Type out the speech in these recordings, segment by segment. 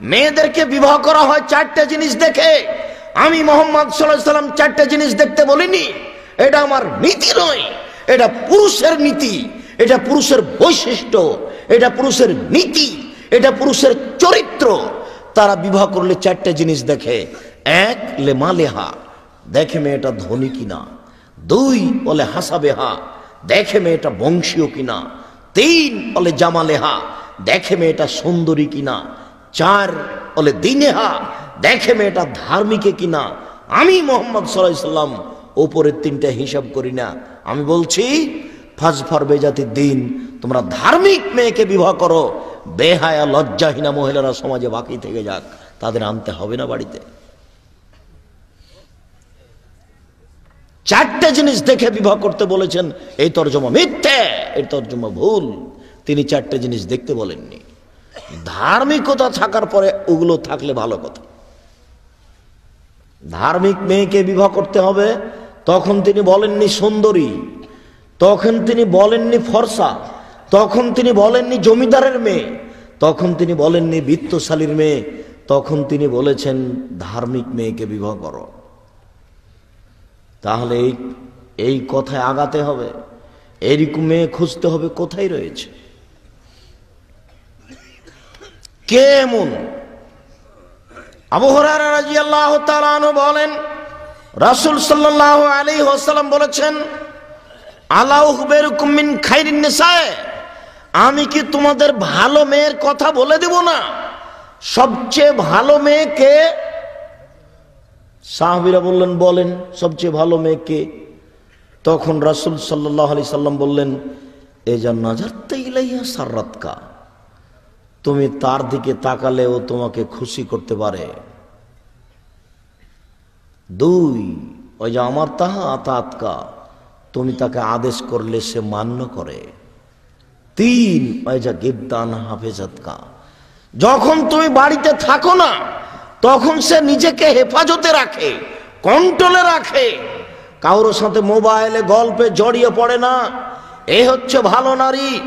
মেয়েদেরকে বিবাহ করা হয় জিনিস দেখে। আমি মোহাম্মদ সাল্লাম জিনিস দেখতে বলিনি। এটা আমার নীতি নয়। এটা পুরুষের নীতি। এটা পুরুষের বৈশিষ্ট্য। এটা পুরুষের নীতি। এটা পুরুষের চরিত্র। তারা বিবাহ করলে চারটে জিনিস দেখে। এক লেমা লেহা দেখে মেয়েটা ধনী কিনা? দুই বলে হাসাবেহা দেখে মেয়েটা বংশীয় কিনা? তিন বলে জামালেহা দেখে মেয়েটা সুন্দরী কিনা? চার বলে দিনেহা দেখে মেয়েটা ধার্মিকে কিনা? আমি মোহাম্মদ সাল্লাম ওপরের তিনটা হিসাব করি না। আমি বলছি ফাজফার বেজাতির দিন, তোমরা ধার্মিক মেয়েকে বিবাহ করো। বেহায়া, লজ্জাহীনা মহিলারা সমাজে বাকি থেকে যাক। তাদের আনতে হবে না বাড়িতে। চারটে জিনিস দেখে বিবাহ করতে বলেছেন, এই তর্জমা মিথ্যে এই তর্জমা ভুল। তিনি চারটে জিনিস দেখতে বলেননি। ধার্মিকতা থাকার পরে ওগুলো থাকলে ভালো কথা। ধার্মিক মেয়েকে বিবাহ করতে হবে, তখন তিনি বলেননি সুন্দরী, তখন তিনি বলেননি ফর্সা, তখন তিনি বলেননি জমিদারের মেয়ে, তখন তিনি বলেননি বিত্তশালীর মেয়ে, তখন তিনি বলেছেন ধার্মিক মেয়েকে বিবাহ করো। তাহলে এই এই কথায় আগাতে হবে। এইরকম মেয়ে খুঁজতে হবে কোথায় রয়েছে? কে এমন? আবু হুরায়রা রাদিয়াল্লাহু তাআলা বলেন, রাসূল সাল্লাল্লাহু আলাইহি ওয়াসাল্লাম বলেছেন আলা উখবিরুকুম মিন খাইরিন নিসায়ে, আমি কি তোমাদের ভালো মেয়ের কথা বলে দেব না? সবচেয়ে ভালো মেয়ে কে সাহাবিরা বললেন, বলেন, সবচেয়ে ভালো মেয়েকে তখন রাসূল সাল্লাল্লাহু আলি সাল্লাম বললেন, এ যা নাজারতে ইলাইয়া সাররাতকা। তুমি তার দিকে তাকালে ও তোমাকে খুশি করতে পারে। দুই, ওই যে আমার তাহা আতাতকা, তুমি তাকে আদেশ করলে সে মান্য করে। তিন, ওই যা গিবদান হাফেজাতকা। যখন তুমি বাড়িতে থাকো না তখন সে নিজেকে হেফাজতে রাখে কন্ট্রোলে রাখে। কারোর সাথে মোবাইলে গল্পে জড়িয়ে পড়ে না। এ হচ্ছে ভালো নারী।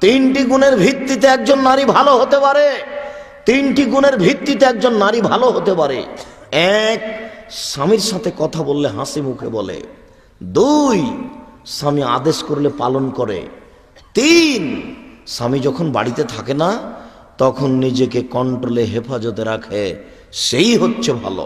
তিনটি গুণের ভিত্তিতে একজন নারী ভালো হতে পারে। তিনটি গুণের ভিত্তিতে একজন নারী ভালো হতে পারে। এক, স্বামীর সাথে কথা বললে হাসি মুখে বলে। দুই, স্বামী আদেশ করলে পালন করে। তিন, স্বামী যখন বাড়িতে থাকে না, তখন নিজেকে কন্ট্রোলে হেফাজতে রাখে। সেই হচ্ছে ভালো।